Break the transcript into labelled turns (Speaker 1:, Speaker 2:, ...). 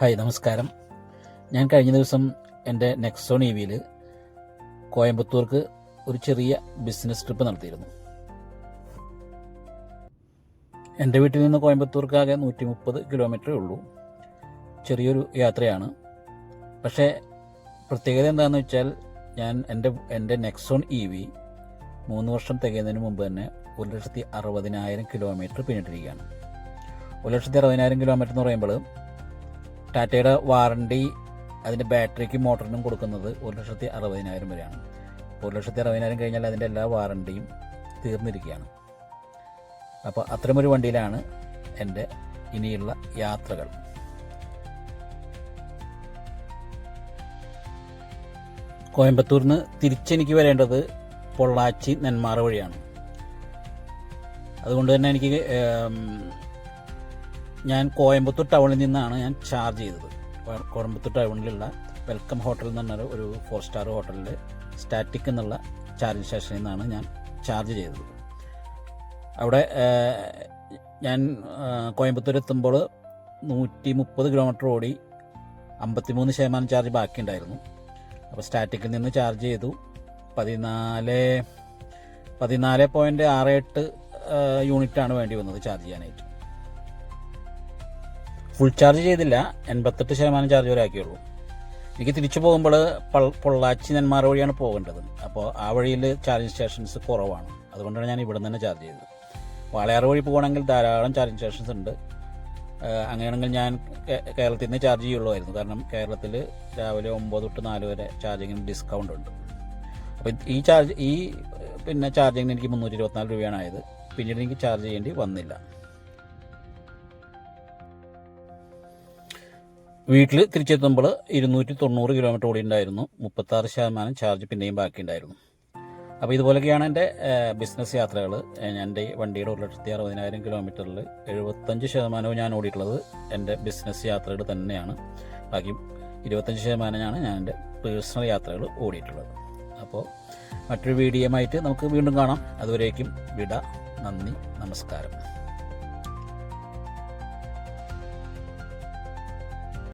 Speaker 1: Hi നമസ്കാരം. ഞാൻ കഴിഞ്ഞ ദിവസം എന്റെ നെക്സോൺ ഇ വിയിൽ കോയമ്പത്തൂർക്ക് ഒരു ചെറിയ ബിസിനസ് ട്രിപ്പ് നടത്തിയിരുന്നു. എന്റെ വീട്ടിൽ നിന്ന് കോയമ്പത്തൂർക്കാകെ നൂറ്റി മുപ്പത് കിലോമീറ്ററേ ഉള്ളൂ. ചെറിയൊരു യാത്രയാണ്. പക്ഷേ പ്രത്യേകത എന്താണെന്ന് വെച്ചാൽ ഞാൻ എന്റെ എന്റെ നെക്സോൺ ഇ വി മൂന്ന് വർഷം തികയുന്നതിന് മുമ്പ് തന്നെ ഒരു ലക്ഷത്തി അറുപതിനായിരം കിലോമീറ്റർ പിന്നിട്ടിരിക്കുകയാണ്. ഒരു ലക്ഷത്തി അറുപതിനായിരം കിലോമീറ്റർ എന്ന് പറയുമ്പോൾ ടാറ്റയുടെ വാറണ്ടി അതിന്റെ ബാറ്ററിക്ക് മോട്ടറിനും കൊടുക്കുന്നത് ഒരു ലക്ഷത്തി അറുപതിനായിരം വരെയാണ്. ഒരു ലക്ഷത്തി അറുപതിനായിരം കഴിഞ്ഞാൽ അതിന്റെ എല്ലാ വാറണ്ടിയും തീർന്നിരിക്കുകയാണ്. അപ്പോൾ അത്തരമൊരു വണ്ടിയിലാണ് എന്റെ ഇനിയുള്ള യാത്രകൾ. കോയമ്പത്തൂരിന്ന് തിരിച്ചെനിക്ക് വരേണ്ടത് പൊള്ളാച്ചി നെന്മാറ വഴിയാണ്. അതുകൊണ്ട് തന്നെ എനിക്ക് ഞാൻ കോയമ്പത്തൂർ ടൗണിൽ നിന്നാണ് ഞാൻ ചാർജ് ചെയ്തത്. കോയമ്പത്തൂർ ടൗണിലുള്ള വെൽക്കം ഹോട്ടൽ എന്ന് പറഞ്ഞൊരു ഒരു ഫോർ സ്റ്റാർ ഹോട്ടലിൽ സ്റ്റാറ്റിക് എന്നുള്ള ചാർജിങ് സ്റ്റേഷനിൽ നിന്നാണ് ഞാൻ ചാർജ് ചെയ്തത്. അവിടെ ഞാൻ കോയമ്പത്തൂർ എത്തുമ്പോൾ നൂറ്റി മുപ്പത് കിലോമീറ്റർ ഓടി അമ്പത്തിമൂന്ന് ശതമാനം ചാർജ് ബാക്കിയുണ്ടായിരുന്നു. അപ്പോൾ സ്റ്റാറ്റിക്കിൽ നിന്ന് ചാർജ് ചെയ്തു. പതിനാല് പതിനാല് പോയിന്റ് ആറ് എട്ട് യൂണിറ്റാണ് വേണ്ടി വന്നത് ചാർജ് ചെയ്യാനായിട്ട്. ഫുൾ ചാർജ് ചെയ്തില്ല. എൺപത്തെട്ട് ശതമാനം ചാർജ് വരെ ആക്കിയുള്ളൂ. എനിക്ക് തിരിച്ചു പോകുമ്പോൾ പൊള്ളാച്ചി നെന്മാറ വഴിയാണ് പോകേണ്ടത്. അപ്പോൾ ആ വഴിയിൽ ചാർജിങ് സ്റ്റേഷൻസ് കുറവാണ്. അതുകൊണ്ടാണ് ഞാൻ ഇവിടെ തന്നെ ചാർജ് ചെയ്തത്. വാളയാറ് വഴി പോകുകയാണെങ്കിൽ ധാരാളം ചാർജിങ് സ്റ്റേഷൻസ് ഉണ്ട്. അങ്ങനെയാണെങ്കിൽ ഞാൻ കേരളത്തിൽ നിന്ന് ചാർജ് ചെയ്യുള്ളൂ കാരണം കേരളത്തിൽ രാവിലെ ഒമ്പത് തൊട്ട് നാല് വരെ ചാർജിങ്ങിന് ഡിസ്കൗണ്ട് ഉണ്ട്. അപ്പോൾ ഈ ചാർജ് ഈ പിന്നെ ചാർജിങ്ങിന് എനിക്ക് മുന്നൂറ്റി ഇരുപത്തിനാല് രൂപയാണ് ആയത്. പിന്നീട് എനിക്ക് ചാർജ് ചെയ്യേണ്ടി വന്നില്ല. വീട്ടിൽ തിരിച്ചെത്തുമ്പോൾ ഇരുന്നൂറ്റി തൊണ്ണൂറ് കിലോമീറ്റർ ഓടി ഉണ്ടായിരുന്നു. മുപ്പത്താറ് ശതമാനം ചാർജ് പിന്നെയും ബാക്കി ഉണ്ടായിരുന്നു അപ്പോൾ ഇതുപോലൊക്കെയാണ് എന്റെ ബിസിനസ് യാത്രകൾ എന്റെ വണ്ടിയുടെ ഒരു ലക്ഷത്തി അറുപതിനായിരം കിലോമീറ്ററിൽ എഴുപത്തഞ്ച് ശതമാനവും ഞാൻ ഓടിയിട്ടുള്ളത് എന്റെ ബിസിനസ് യാത്രകൾ തന്നെയാണ്. ബാക്കി ഇരുപത്തഞ്ച് ശതമാനമാണ് ഞാൻ എന്റെ പേഴ്സണൽ യാത്രകൾ ഓടിയിട്ടുള്ളത്. അപ്പോൾ മറ്റൊരു വീഡിയോയുമായിട്ട് നമുക്ക് വീണ്ടും കാണാം. അതുവരേക്കും വിട നന്ദി നമസ്കാരം.